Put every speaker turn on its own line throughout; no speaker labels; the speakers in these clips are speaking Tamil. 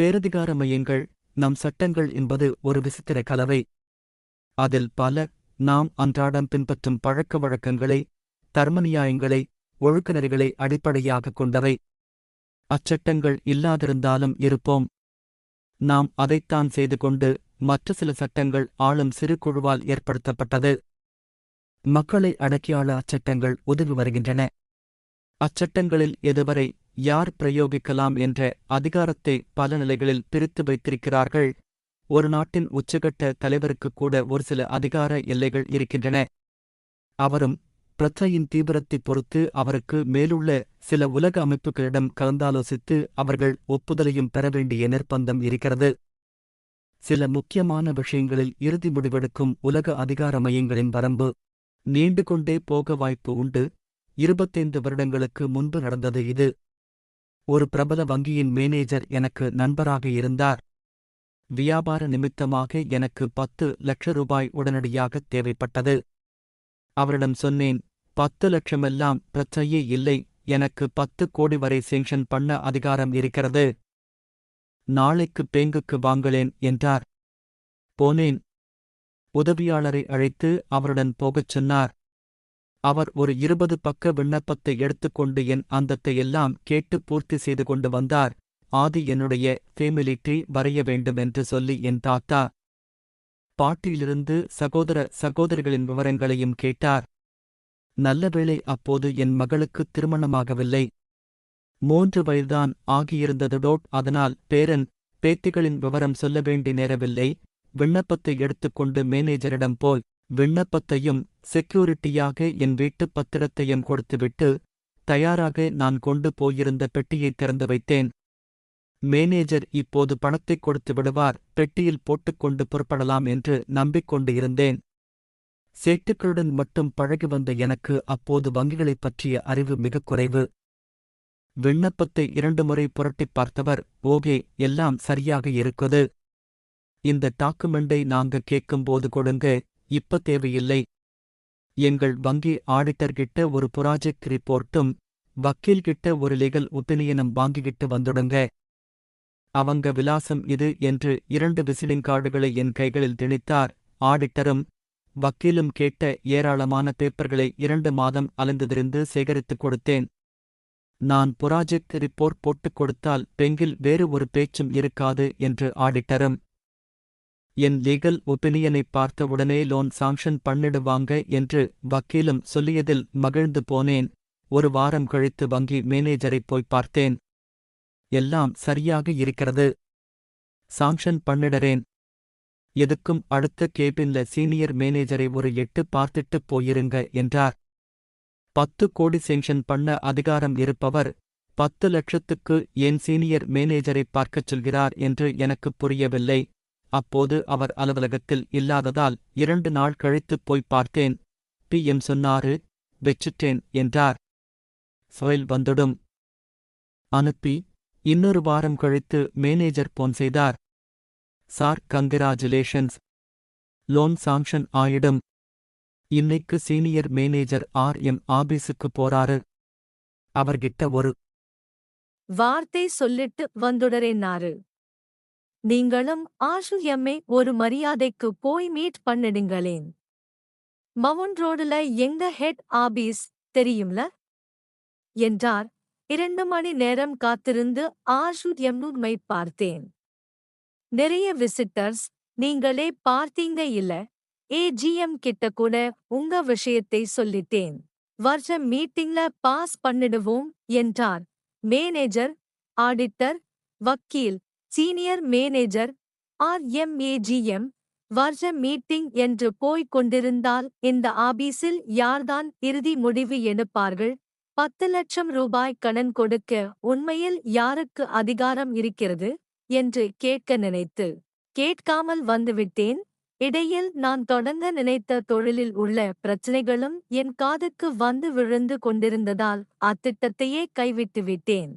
பேரதிகார மையங்கள் நம் சட்டங்கள் என்பது ஒரு விசித்திர கலவை. அதில் பல நாம் அன்றாடம் பின்பற்றும் பழக்க வழக்கங்களை தர்மநியாயங்களை ஒழுக்கநெறிகளை அடிப்படையாகக் கொண்டவை. அச்சட்டங்கள் இல்லாதிருந்தாலும் இருப்போம். நாம் அதைத்தான் செய்து கொண்டு மற்ற சில சட்டங்கள் ஆளும் சிறு குழுவால் ஏற்படுத்தப்பட்டது. மக்களை அடக்கியாள அச்சட்டங்கள் உதவி வருகின்றன. அச்சட்டங்களில் எதுவரை யார் பிரயோகிக்கலாம் என்ற அதிகாரத்தை பல நிலைகளில் பிரித்து வைத்திருக்கிறார்கள். ஒரு நாட்டின் உச்சகட்ட தலைவருக்கு கூட ஒரு சில அதிகார எல்லைகள் இருக்கின்றன. அவரும் பிரச்சனையின் தீவிரத்தைப் பொறுத்து அவருக்கு மேலுள்ள சில உலக அமைப்புகளிடம் கலந்தாலோசித்து அவர்கள் ஒப்புதலையும் பெற வேண்டிய நிர்பந்தம் இருக்கிறது. சில முக்கியமான விஷயங்களில் இறுதி முடிவெடுக்கும் உலக அதிகார மையங்களின் வரம்பு நீண்டு கொண்டே போக வாய்ப்பு உண்டு. இருபத்தைந்து வருடங்களுக்கு முன்பு நடந்தது இது. ஒரு பிரபல வங்கியின் மேனேஜர் எனக்கு நண்பராக இருந்தார். வியாபார நிமித்தமாக எனக்கு பத்து லட்ச ரூபாய் உடனடியாக தேவைப்பட்டது. அவரிடம் சொன்னேன் பத்து லட்சமெல்லாம் பிரச்சனையே இல்லை எனக்கு பத்து கோடி வரை சேங்ஷன் பண்ண அதிகாரம் இருக்கிறது. நாளைக்கு பேங்குக்கு வாங்களேன் என்றார். போனேன். உதவியாளரை அழைத்து அவருடன் போகச் சொன்னார். அவர் ஒரு இருபது பக்க விண்ணப்பத்தை எடுத்துக்கொண்டு என் அந்தத்தை எல்லாம் கேட்டு பூர்த்தி செய்து கொண்டு வந்தார். ஆதி என்னுடைய ஃபேமிலி ட்ரீ வரைய வேண்டும் என்று சொல்லி என் தாத்தா பாட்டியிலிருந்து சகோதர சகோதரிகளின் விவரங்களையும் கேட்டார். நல்லவேளை அப்போது என் மகளுக்கு திருமணமாகவில்லை. மூன்று வயதுதான் ஆகியிருந்ததோட் அதனால் பேரன் பேத்திகளின் விவரம் சொல்ல வேண்டி நேரவில்லை. விண்ணப்பத்தை எடுத்துக்கொண்டு மேனேஜரிடம் போய் விண்ணப்பத்தையும் செக்யூரிட்டியாக என் வீட்டுப் பத்திரத்தையும் கொடுத்துவிட்டு தயாராக நான் கொண்டு போயிருந்த பெட்டியை திறந்து வைத்தேன். மேனேஜர் இப்போது பணத்தைக் கொடுத்து விடுவார் பெட்டியில் போட்டுக்கொண்டு புறப்படலாம் என்று நம்பிக்கொண்டு இருந்தேன் சேட்டுக்களுடன் மட்டும் பழகி வந்த எனக்கு அப்போது வங்கிகளைப் பற்றிய அறிவு மிகக் குறைவு. விண்ணப்பத்தை இரண்டு முறை புரட்டிப் பார்த்தவர் ஓகே எல்லாம் சரியாக இருக்குது இந்த டாக்குமெண்டை நாங்க கேட்கும்போது கொடுங்க. இப்ப தேவையில்லை. எங்கள் வங்கி ஆடிட்டர்கிட்ட ஒரு ப்ராஜெக்ட் ரிப்போர்ட்டும் வக்கீல்கிட்ட ஒரு லீகல் ஒப்பீனியனும் வாங்கிக்கிட்டு வந்துடுங்க. அவங்க விலாசம் இது என்று இரண்டு விசிலிங் கார்டுகளை என் கைகளில் திணித்தார். ஆடிட்டரும் வக்கீலும் கேட்ட ஏராளமான பேப்பர்களை இரண்டு மாதம் அலைந்ததிருந்து சேகரித்துக் கொடுத்தேன். நான் புராஜெக்ட் ரிப்போர்ட் போட்டுக் கொடுத்தால் பெங்கில் வேறு ஒரு பேச்சும் இருக்காது என்று ஆடிட்டரும் என் லீகல் ஒப்பீனியனைப் பார்த்தவுடனே லோன் சாங்ஷன் பண்ணிடுவாங்க என்று வக்கீலும் சொல்லியதில் மகிழ்ந்து போனேன். ஒரு வாரம் கழித்து வங்கி மேனேஜரைப் போய் பார்த்தேன். எல்லாம் சரியாக இருக்கிறது. சாங்ஷன் பண்ணிடறேன். எதுக்கும் அடுத்த கேபின்ல சீனியர் மேனேஜரை ஒரு எட்டு பார்த்துட்டு போயிருங்க என்றார். பத்து கோடி சேங்ஷன் பண்ண அதிகாரம் இருப்பவர் பத்து லட்சத்துக்கு ஏன் சீனியர் மேனேஜரை பார்க்கச் சொல்கிறார் என்று எனக்கு புரியவில்லை. அப்போது அவர் அலுவலகத்தில் இல்லாததால் இரண்டு நாள் கழித்துப் போய் பார்த்தேன். பி. எம். சொன்னாரு வெச்சுட்டேன் என்றார். ஃபைல் வந்துடும். அனுப்பி இன்னொரு வாரம் கழித்து மேனேஜர் போன் செய்தார். Sir congratulations. லோன் சாங்ஷன் ஆயிடும். இன்னைக்கு சீனியர் மேனேஜர் ஆர். எம். ஆபீஸுக்கு போறாரு. அவர்கிட்ட ஒரு
வார்த்தை சொல்லிட்டு வந்துடறேன்னாரு. நீங்களும் ஆஷு எம்மை ஒரு மரியாதைக்கு போய் மீட் பண்ணிடுங்களேன். மவுண்ட் ரோடுல எங்க ஹெட் ஆபீஸ் தெரியும்ல? என்றார். இரண்டு மணி நேரம் காத்திருந்து ஆஷு எம்மை பார்த்தேன். நிறைய விசிட்டர்ஸ் நீங்களே பார்த்தீங்க இல்ல? ஏஜிஎம் கிட்ட கூட உங்க விஷயத்தை சொல்லிட்டேன். வருஷ மீட்டிங்ல பாஸ் பண்ணிடுவோம் என்றார். மேனேஜர் ஆடிட்டர் வக்கீல் சீனியர் மேனேஜர் ஆர்எம்ஏஜிஎம் வர்ஷ மீட்டிங் என்று போய்க் கொண்டிருந்தால் இந்த ஆபீஸில் யார்தான் இறுதி முடிவு எடுப்பார்கள்? பத்து லட்சம் ரூபாய் கடன் கொடுக்க உண்மையில் யாருக்கு அதிகாரம் இருக்கிறது? என்று கேட்க நினைத்து கேட்காமல் வந்துவிட்டேன். இடையில் நான் தொடங்க நினைத்த தொழிலில் உள்ள பிரச்சனைகளும் என் காதுக்கு வந்து விழுந்து கொண்டிருந்ததால் அத்திட்டத்தையே கைவிட்டு விட்டேன்.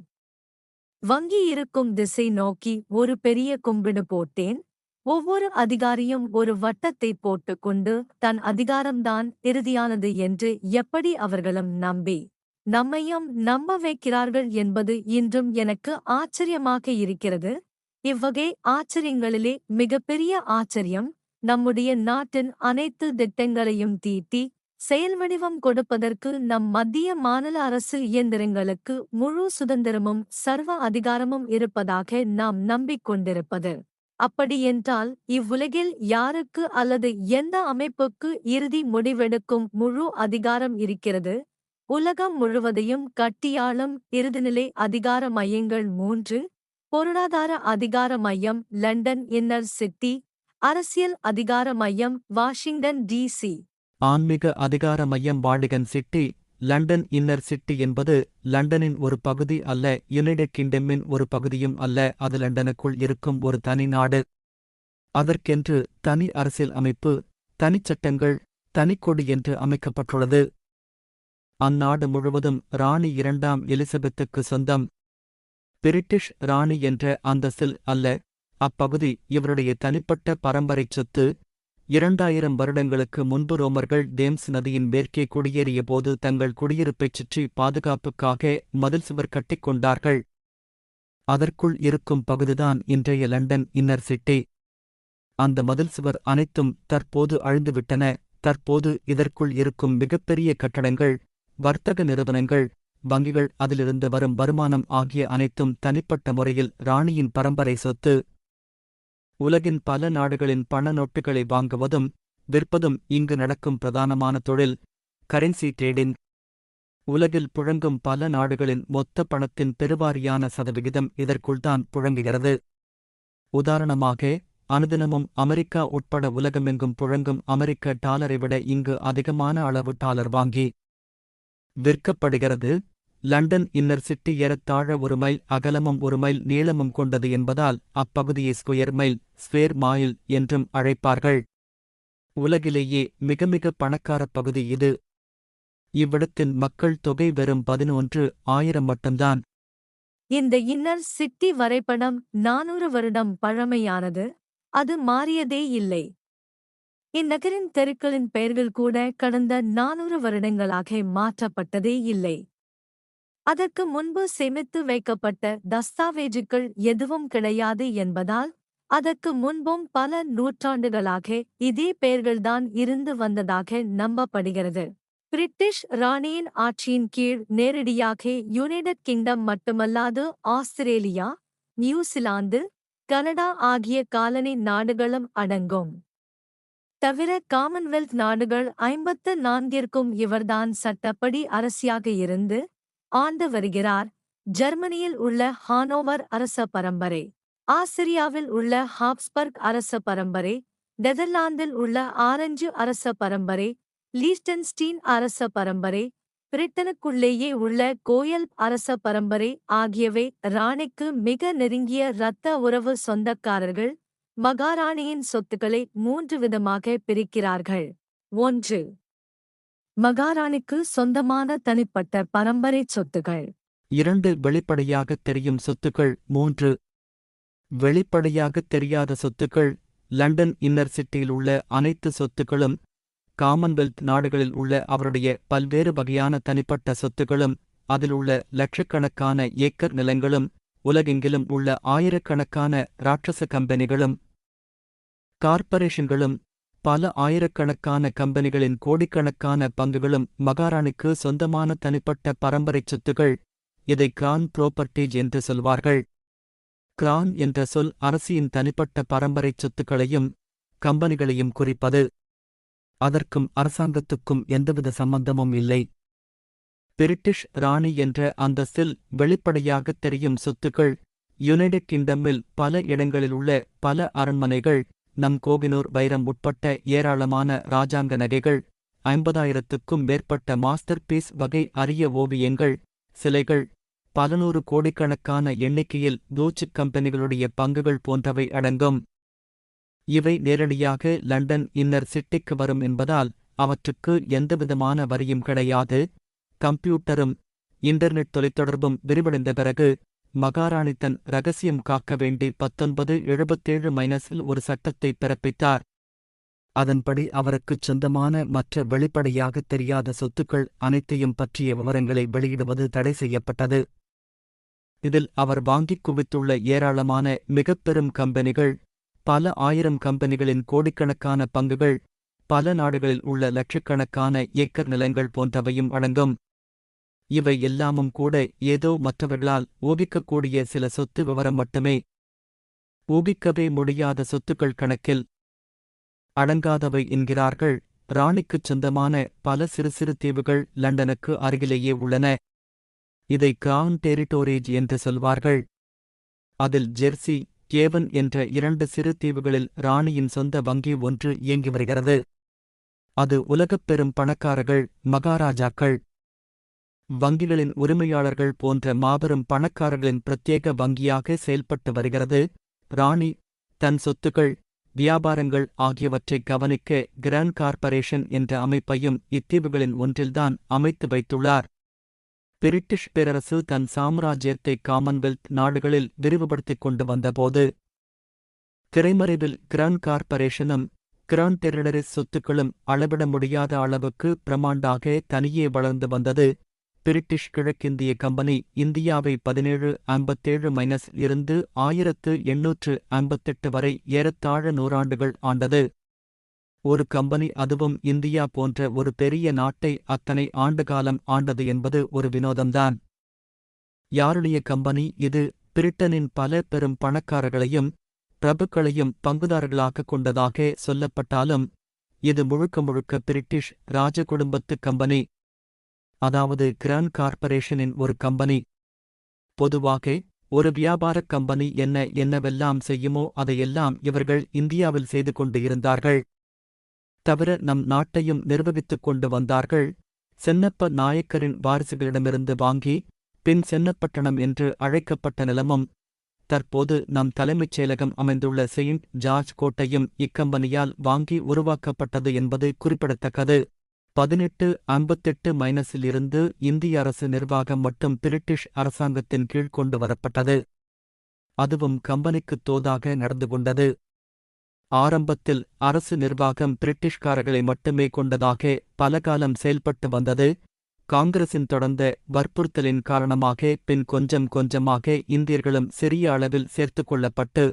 வங்கி இருக்கும் திசை நோக்கி ஒரு பெரிய கும்பிடு போட்டேன். ஒவ்வொரு அதிகாரியும் ஒரு வட்டத்தை போட்டுக்கொண்டு தன் அதிகாரம்தான் இறுதியானது என்று எப்படி அவர்களும் நம்பி. நம்மையும் நம்ப வைக்கிறார்கள் என்பது இன்றும் எனக்கு ஆச்சரியமாக இருக்கிறது. இவ்வகை ஆச்சரியங்களிலே மிகப்பெரிய ஆச்சரியம் நம்முடைய நாட்டின் அனைத்து திட்டங்களையும் தீட்டி செயல்வடிவம் கொடுப்பதற்கு நம் மத்திய மாநில அரசு இயந்திரங்களுக்கு முழு சுதந்திரமும் சர்வ அதிகாரமும் இருப்பதாக நாம் நம்பிக்கொண்டிருப்பது. அப்படியென்றால் இவ்வுலகில் யாருக்கு அல்லது எந்த அமைப்புக்கு இறுதி முடிவெடுக்கும் முழு அதிகாரம் இருக்கிறது? உலகம் முழுவதையும் கட்டியாளும் இறுதிநிலை அதிகார மையங்கள் மூன்று. பொருளாதார அதிகார மையம் லண்டன் இன்னர் சிட்டி. அரசியல் அதிகார மையம் வாஷிங்டன் டிசி
ஆன்மீக அதிகார மையம் Vatican city London inner city என்பது லண்டனின் ஒரு பகுதி அல்ல யுனைடெட் கிங்டமின் ஒரு பகுதியும் அல்ல அது லண்டனுக்குள் இருக்கும் ஒரு தனி நாடு. அதற்கென்று தனி அரசியல் அமைப்பு தனிச்சட்டங்கள் தனிக்கொடி என்று அமைக்கப்பட்டுள்ளது. அந்நாடு முழுவதும் ராணி இரண்டாம் எலிசபெத்துக்கு சொந்தம். பிரிட்டிஷ் ராணி என்ற அந்தஸ்தில் அல்ல அப்பகுதி இவருடைய தனிப்பட்ட பரம்பரைச் சொத்து இரண்டாயிரம் வருடங்களுக்கு முன்பு ரோமர்கள் டேம்ஸ் நதியின் மேற்கே குடியேறியபோது தங்கள் குடியிருப்பைச் சுற்றி பாதுகாப்புக்காக மதில் சுவர் கட்டிக்கொண்டார்கள் அதற்குள் இருக்கும் பகுதிதான் இன்றைய லண்டன் இன்னர் சிட்டி. அந்த மதில் சுவர் அனைத்தும் தற்போது அழிந்துவிட்டன. தற்போது இதற்குள் இருக்கும் மிகப்பெரிய கட்டடங்கள் வர்த்தக நிறுவனங்கள் வங்கிகள் அதிலிருந்து வரும் வருமானம் ஆகிய அனைத்தும் தனிப்பட்ட முறையில் ராணியின் பரம்பரை சொத்து உலகின் பல நாடுகளின் பண நோட்டுகளை வாங்குவதும் விற்பதும் இங்கு நடக்கும் பிரதானமான தொழில் கரன்சி ட்ரேடிங் உலகில் புழங்கும் பல நாடுகளின் மொத்த பணத்தின் பெருவாரியான சதவிகிதம் இதற்குள்தான் புழங்குகிறது. உதாரணமாக அனுதினமும் அமெரிக்கா உட்பட உலகமெங்கும் புழங்கும் அமெரிக்க டாலரை விட இங்கு அதிகமான அளவு டாலர் வாங்கி விற்கப்படுகிறது. லண்டன் இன்னர் சிட்டி ஏறத்தாழ ஒரு மைல் அகலமும் ஒரு மைல் நீளமும் கொண்டது என்பதால் அப்பகுதியை ஸ்கொயர் மைல் ஸ்வேர் மாயில் என்றும் அழைப்பார்கள். உலகிலேயே மிக மிக பணக்கார பகுதி இது. இவ்விடத்தின் மக்கள் தொகை வெறும் பதினொன்று ஆயிரம் மட்டும்தான்.
இந்த இன்னர் சிட்டி வரைபடம் நானூறு வருடம் பழமையானது. அது மாறியதே இல்லை. இந்நகரின் தெருக்களின் பெயர்கள் கூட கடந்த நானூறு வருடங்களாக மாற்றப்பட்டதே இல்லை. அதற்கு முன்பு சேமித்து வைக்கப்பட்ட தஸ்தாவேஜுகள் எதுவும் கிடையாது என்பதால் அதற்கு முன்பும் பல நூற்றாண்டுகளாக இதே பெயர்கள்தான் இருந்து வந்ததாக நம்பப்படுகிறது. பிரிட்டிஷ் ராணியின் ஆட்சியின் கீழ் நேரடியாக யுனைடெட் கிங்டம் மட்டுமல்லாது ஆஸ்திரேலியா நியூசிலாந்து கனடா ஆகிய காலனி நாடுகளும் அடங்கும். தவிர காமன்வெல்த் நாடுகள் ஐம்பத்து நான்கிற்கும் இவர்தான் சட்டப்படி அரசியாக இருந்து ஆண்டு வருகிறார். ஜெர்மனியில் உள்ள ஹானோவர் அரச பரம்பரை ஆஸ்திரியாவில் உள்ள ஹாப்ஸ்பர்க் அரச பரம்பரை நெதர்லாந்தில் உள்ள ஆரஞ்சு அரச பரம்பரை லீஸ்டன்ஸ்டீன் அரச பரம்பரை பிரிட்டனுக்குள்ளேயே உள்ள கோயல் அரச பரம்பரை ஆகியவை ராணிக்கு மிக நெருங்கிய இரத்த உறவு சொந்தக்காரர்கள் மகாராணியின் சொத்துக்களை மூன்று விதமாக பிரிக்கிறார்கள். ஒன்று மகாராணிக்கு சொந்தமான தனிப்பட்ட பரம்பரை சொத்துகள்
இரண்டு வெளிப்படையாகத் தெரியும் சொத்துக்கள் மூன்று. வெளிப்படையாகத் தெரியாத சொத்துக்கள் லண்டன் இன்னர் சிட்டியில் உள்ள அனைத்து சொத்துக்களும் காமன்வெல்த் நாடுகளில் உள்ள அவருடைய பல்வேறு வகையான தனிப்பட்ட சொத்துக்களும் அதில் உள்ள லட்சக்கணக்கான ஏக்கர் நிலங்களும் உலகெங்கிலும் உள்ள ஆயிரக்கணக்கான ராட்சச கம்பெனிகளும் கார்ப்பரேஷன்களும் பல ஆயிரக்கணக்கான கம்பெனிகளின் கோடிக்கணக்கான பங்குகளும் மகாராணிக்கு சொந்தமான தனிப்பட்ட பரம்பரைச் சொத்துகள் இதை கிரான் புரோப்பர்ட்டீஜ் என்று சொல்வார்கள். கிரான் என்ற சொல் அரசியின் தனிப்பட்ட பரம்பரைச் சொத்துக்களையும் கம்பெனிகளையும் குறிப்பது. அதற்கும் அரசாங்கத்துக்கும் எந்தவித சம்பந்தமும் இல்லை. பிரிட்டிஷ் ராணி என்ற அந்தஸ்தில் வெளிப்படையாகத் தெரியும் சொத்துக்கள் யுனைடெட் கிங்டமில் பல இடங்களில் உள்ள பல அரண்மனைகள் நம் கோகினூர் வைரம் உட்பட்ட ஏராளமான ராஜாங்க நகைகள் ஐம்பதாயிரத்துக்கும் மேற்பட்ட மாஸ்டர் பீஸ் வகை அரிய ஓவியங்கள் சிலைகள் பலநூறு கோடிக்கணக்கான எண்ணிக்கையில் தூச்சுக் கம்பெனிகளுடைய பங்குகள் போன்றவை அடங்கும். இவை நேரடியாக லண்டன் இன்னர் சிட்டிக்கு வரும் என்பதால் அவற்றுக்கு எந்தவிதமான வரியும் கிடையாது. கம்ப்யூட்டரும் இன்டர்நெட் தொலைத்தொடர்பும் விரிவடைந்த பிறகு மகாராணி தன் ரகசியம் காக்க வேண்டி பத்தொன்பது எழுபத்தேழு மைனஸில் ஒரு சட்டத்தை பிறப்பித்தார். அதன்படி அவருக்குச் சொந்தமான மற்ற வெளிப்படையாகத் தெரியாத சொத்துக்கள் அனைத்தையும் பற்றிய விவரங்களை வெளியிடுவது தடை செய்யப்பட்டது. இதில் அவர் வாங்கிக் குவித்துள்ள ஏராளமான மிகப்பெரும் கம்பெனிகள் பல ஆயிரம் கம்பெனிகளின் கோடிக்கணக்கான பங்குகள் பல நாடுகளில் உள்ள லட்சக்கணக்கான ஏக்கர் நிலங்கள் போன்றவையும் அடங்கும். இவை எல்லாமும் கூட ஏதோ மற்றவர்களால் ஊபிக்கக்கூடிய சில சொத்து விவரம் மட்டுமே. ஊகிக்கவே முடியாத சொத்துக்கள் கணக்கில் அடங்காதவை என்கிறார்கள். ராணிக்குச் சொந்தமான பல சிறு சிறு தீவுகள் லண்டனுக்கு அருகிலேயே உள்ளன. இதை கிரவுன் டெரிட்டோரேஜ் என்று சொல்வார்கள். அதில் ஜெர்சி கேவன் என்ற இரண்டு சிறு தீவுகளில் ராணியின் சொந்த வங்கி ஒன்று இயங்கி வருகிறது. அது உலகப் பெரும் பணக்காரர்கள் மகாராஜாக்கள். வங்கிகளின் உரிமையாளர்கள் போன்ற மாபெரும் பணக்காரர்களின் பிரத்யேக வங்கியாக செயல்பட்டு வருகிறது. ராணி தன் சொத்துக்கள் வியாபாரங்கள் ஆகியவற்றை கவனிக்க கிராண்ட் கார்ப்பரேஷன் என்ற அமைப்பையும் இத்தீவுகளின் ஒன்றில்தான் அமைத்து வைத்துள்ளார். பிரிட்டிஷ் பேரரசு தன் சாம்ராஜ்யத்தை காமன்வெல்த் நாடுகளில் விரிவுபடுத்திக் கொண்டு வந்தபோது திரைமறைவில் கிராண்ட் கார்ப்பரேஷனும் கிராண்ட் டெரிடரிஸ் சொத்துக்களும் அளவிட முடியாத அளவுக்கு பிரமாண்டாக தனியே வளர்ந்து வந்தது. பிரிட்டிஷ் கிழக்கிந்திய கம்பெனி இந்தியாவை பதினேழு ஐம்பத்தேழு மைனஸ் இருந்து ஆயிரத்து எண்ணூற்று ஐம்பத்தெட்டு வரை ஏறத்தாழ நூறாண்டுகள் ஆண்டது. ஒரு கம்பெனி அதுவும் இந்தியா போன்ற ஒரு பெரிய நாட்டை அத்தனை ஆண்டுகாலம் ஆண்டது என்பது ஒரு வினோதம்தான். யாருடைய கம்பெனி இது? பிரிட்டனின் பல பெரும் பணக்காரர்களையும் பிரபுக்களையும் பங்குதாரர்களாகக் கொண்டதாக சொல்லப்பட்டாலும் இது முழுக்க முழுக்க பிரிட்டிஷ் ராஜ குடும்பத்து கம்பெனி. அதாவது கிராண்ட் கார்ப்பரேஷனின் ஒரு கம்பெனி. பொதுவாக ஒரு வியாபாரக் கம்பெனி என்ன என்னவெல்லாம் செய்யுமோ அதையெல்லாம் இவர்கள் இந்தியாவில் செய்து கொண்டு இருந்தார்கள். தவிர நம் நாட்டையும் நிர்வகித்துக் கொண்டு வந்தார்கள். சென்னப்ப நாயக்கரின் வாரிசுகளிடமிருந்து வாங்கி பின் சென்னப்பட்டணம் என்று அழைக்கப்பட்ட நிலமும் தற்போது நம் தலைமைச் செயலகம் அமைந்துள்ள செயின்ட் ஜார்ஜ் கோட்டையும் இக்கம்பெனியால் வாங்கி உருவாக்கப்பட்டது என்பது குறிப்பிடத்தக்கது. பதினெட்டு ஐம்பத்தெட்டு மைனஸில் இருந்து இந்திய அரசு நிர்வாகம் மட்டும் பிரிட்டிஷ் அரசாங்கத்தின் கீழ் கொண்டு வரப்பட்டது. அதுவும் கம்பெனிக்குத் தோதாக நடந்து கொண்டது. ஆரம்பத்தில் அரசு நிர்வாகம் பிரிட்டிஷ்காரர்களை மட்டுமே கொண்டதாக பலகாலம் செயல்பட்டு வந்தது. காங்கிரசின் தொடர்ந்த வற்புறுத்தலின் காரணமாக பின் கொஞ்சம் கொஞ்சமாக இந்தியர்களும் சிறிய அளவில் சேர்த்துக் கொள்ளப்பட்டு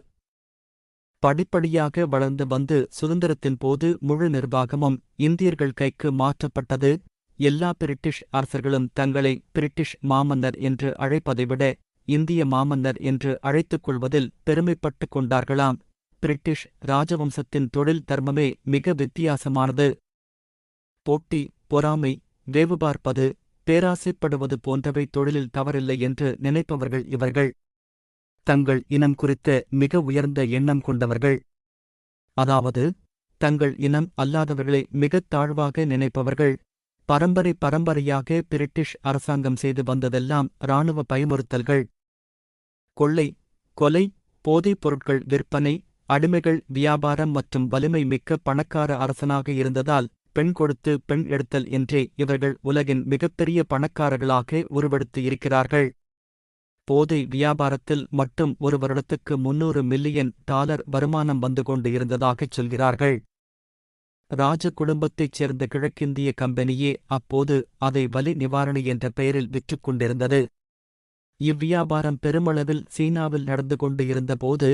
படிப்படியாக வளர்ந்து வந்து சுதந்திரத்தின் போது முழு நிர்வாகமும் இந்தியர்கள் கைக்கு மாற்றப்பட்டது. எல்லா பிரிட்டிஷ் அரசர்களும் தங்களை பிரிட்டிஷ் மாமன்னர் என்று அழைப்பதை விட இந்திய மாமன்னர் என்று அழைத்துக் கொள்வதில் பெருமைப்பட்டுக் கொண்டார்களாம். பிரிட்டிஷ் ராஜவம்சத்தின் தொழில் தர்மமே மிக வித்தியாசமானது. போட்டி பொறாமை வேவு பார்ப்பது பேராசைப்படுவது போன்றவை தொழிலில் தவறில்லை என்று நினைப்பவர்கள் இவர்கள். தங்கள் இனம் குறித்த மிக உயர்ந்த எண்ணம் கொண்டவர்கள். அதாவது தங்கள் இனம் அல்லாதவர்களை மிகத் தாழ்வாக நினைப்பவர்கள். பரம்பரை பரம்பரையாக பிரிட்டிஷ் அரசாங்கம் செய்து வந்ததெல்லாம் இராணுவ பயமுறுத்தல்கள். கொள்ளை கொலை போதைப் பொருட்கள் விற்பனை அடிமைகள் வியாபாரம் மற்றும் வலிமை மிக்க பணக்கார அரசனாக இருந்ததால் பெண் கொடுத்து பெண் எடுத்தல் என்றே இவர்கள் உலகின் மிகப்பெரிய பணக்காரர்களாக உருவெடுத்து இருக்கிறார்கள். போதை வியாபாரத்தில் மட்டும் ஒரு வருடத்துக்கு முன்னூறு மில்லியன் டாலர் வருமானம் வந்து கொண்டு இருந்ததாகச் சொல்கிறார்கள். ராஜ குடும்பத்தைச் சேர்ந்த கிழக்கிந்திய கம்பெனியே அப்போது அதை வலி நிவாரணி என்ற பெயரில் விற்றுக் கொண்டிருந்தது. இவ்வியாபாரம் பெருமளவில் சீனாவில் நடந்து கொண்டு இருந்தபோது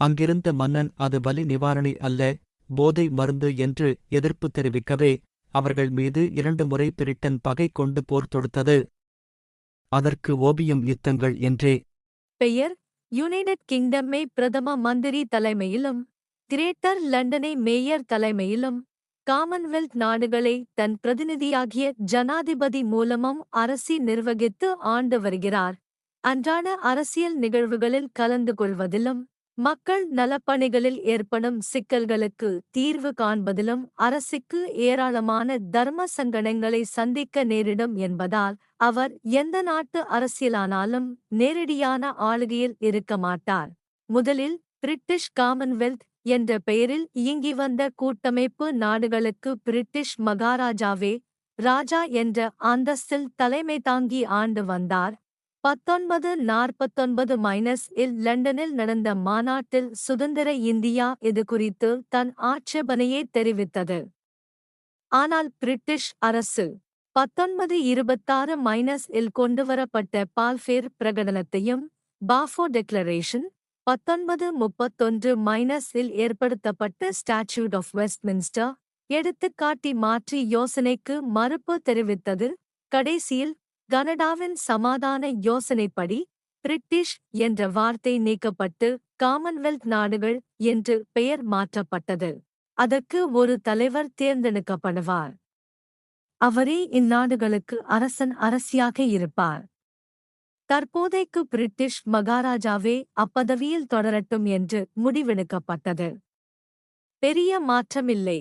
அங்கிருந்த மன்னன் அது வலி நிவாரணி அல்ல போதை மருந்து என்று எதிர்ப்பு தெரிவிக்கவே அவர்கள் மீது இரண்டு முறை பிரிட்டன் பகை கொண்டு போர் தொடுத்தது. அதற்கு ஓபியம் யுத்தங்கள் என்றே.
பெயர் யுனைடெட் கிங்டம்மை பிரதம மந்திரி தலைமையிலும் கிரேட்டர் லண்டனை மேயர் தலைமையிலும் காமன்வெல்த் நாடுகளை தன் பிரதிநிதியாகிய ஜனாதிபதி மூலமும் அரசி நிர்வகித்து ஆண்டு வருகிறார். அன்றாட அரசியல் நிகழ்வுகளில் கலந்து கொள்வதிலும் மக்கள் நலப்பணிகளில் ஏற்படும் சிக்கல்களுக்கு தீர்வு காண்பதிலும் அரசுக்கு ஏராளமான தர்ம சங்கடங்களை சந்திக்க நேரிடும் என்பதால் அவர் எந்த நாட்டு அரசியலானாலும் நேரடியான ஆளுகையில் இருக்க மாட்டார். முதலில் பிரிட்டிஷ் காமன்வெல்த் என்ற பெயரில் இயங்கி வந்த கூட்டமைப்பு நாடுகளுக்கு பிரிட்டிஷ் மகாராஜாவே ராஜா என்ற அந்தஸ்தில் தலைமை தாங்கி ஆண்டு வந்தார். பத்தொன்பது நாற்பத்தொன்பது மைனஸ் இல் லண்டனில் நடந்த மாநாட்டில் சுதந்திர இந்தியா இது குறித்து தன் ஆட்சேபனையை தெரிவித்தது. ஆனால் பிரிட்டிஷ் அரசு பத்தொன்பது இருபத்தாறு மைனஸ் இல் கொண்டுவரப்பட்ட பால்ஃபேர் பிரகடனத்தையும் பாஃபோ டெக்ளரேஷன் பத்தொன்பது முப்பத்தொன்று மைனஸ் இல் ஏற்படுத்தப்பட்ட ஸ்டாச்சூட் ஆஃப் வெஸ்ட்மின்ஸ்டர் எடுத்துக்காட்டி மாற்றி யோசனைக்கு மறுப்பு தெரிவித்தது கடைசியில் கனடாவின் சமாதான யோசனைப்படி பிரிட்டிஷ் என்ற வார்த்தை நீக்கப்பட்டு காமன்வெல்த் நாடுகள் என்று பெயர் மாற்றப்பட்டது. அதற்கு ஒரு தலைவர் தேர்ந்தெடுக்கப்படுவார். அவரே இந்நாடுகளுக்கு அரசன் அரசியாக இருப்பார். தற்போதைக்கு பிரிட்டிஷ் மகாராஜாவே அப்பதவியில் தொடரட்டும் என்று முடிவெடுக்கப்பட்டது. பெரிய மாற்றமில்லை.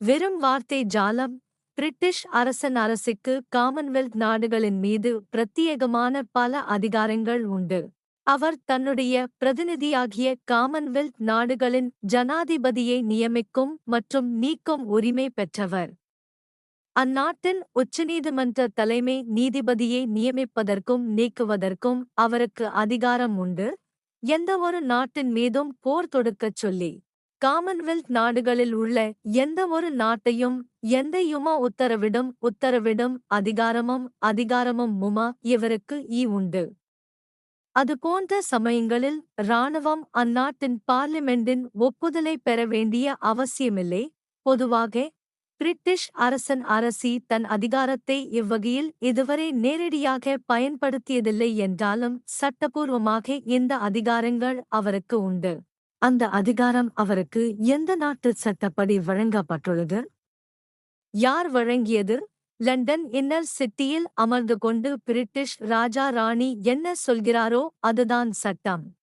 வெறும் வார்த்தை ஜாலம் பிரிட்டிஷ் அரசன் அரசுக்கு காமன்வெல்த் நாடுகளின் மீது பிரத்யேகமான பல அதிகாரங்கள் உண்டு. அவர் தன்னுடைய பிரதிநிதியாகிய காமன்வெல்த் நாடுகளின் ஜனாதிபதியை நியமிக்கும் மற்றும் நீக்கும் உரிமை பெற்றவர். அந்நாட்டின் உச்சநீதிமன்ற தலைமை நீதிபதியை நியமிப்பதற்கும் நீக்குவதற்கும் அவருக்கு அதிகாரம் உண்டு. எந்தவொரு நாட்டின் மீதும் போர் தொடுக்கச் சொல்லி. காமன்வெல்த் நாடுகளில் உள்ள எந்த ஒரு நாட்டையும் எந்த யுமா உத்தரவிடும் உத்தரவிடும் அதிகாரமும் அதிகாரமும் முமா இவருக்கு ஈ உண்டு. அதுபோன்ற சமயங்களில் இராணுவம் அந்நாட்டின் பார்லிமெண்டின் ஒப்புதலை பெற வேண்டிய அவசியமில்லை. பொதுவாக பிரிட்டிஷ் அரசன் அரசி தன் அதிகாரத்தை இவ்வகையில் இதுவரை நேரடியாக பயன்படுத்தியதில்லை என்றாலும் சட்டபூர்வமாக இந்த அதிகாரங்கள் அவருக்கு உண்டு. அந்த அதிகாரம் அவருக்கு எந்த நாட்டு சட்டப்படி வழங்கப்பட்டுள்ளது? யார் வழங்கியது? லண்டன் இன்னர் சிட்டியில் அமர்ந்து கொண்டு பிரிட்டிஷ் ராஜா ராணி என்ன சொல்கிறாரோ அதுதான் சட்டம்.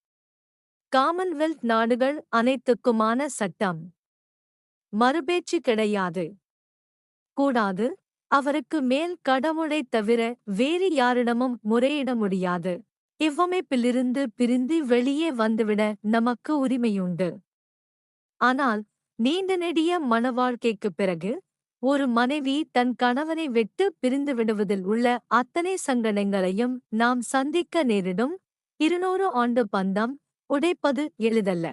காமன்வெல்த் நாடுகள் அனைத்துக்குமான சட்டம். மறுபேச்சு கிடையாது. கூடாது அவருக்கு மேல் கடவுளைத் தவிர வேறு யாரிடமும் முறையிட முடியாது. இவ்வமைப்பிலிருந்து பிரிந்து வெளியே வந்துவிட நமக்கு உரிமையுண்டு. ஆனால் நீண்ட நெடிய மணவாழ்க்கைக்குப் பிறகு ஒரு மனைவி தன் கணவனை விட்டு பிரிந்து விடுவதில் உள்ள அத்தனை சங்கடங்களையும் நாம் சந்திக்க நேரிடும். இருநூறு ஆண்டு பந்தம் உடைப்பது எளிதல்ல.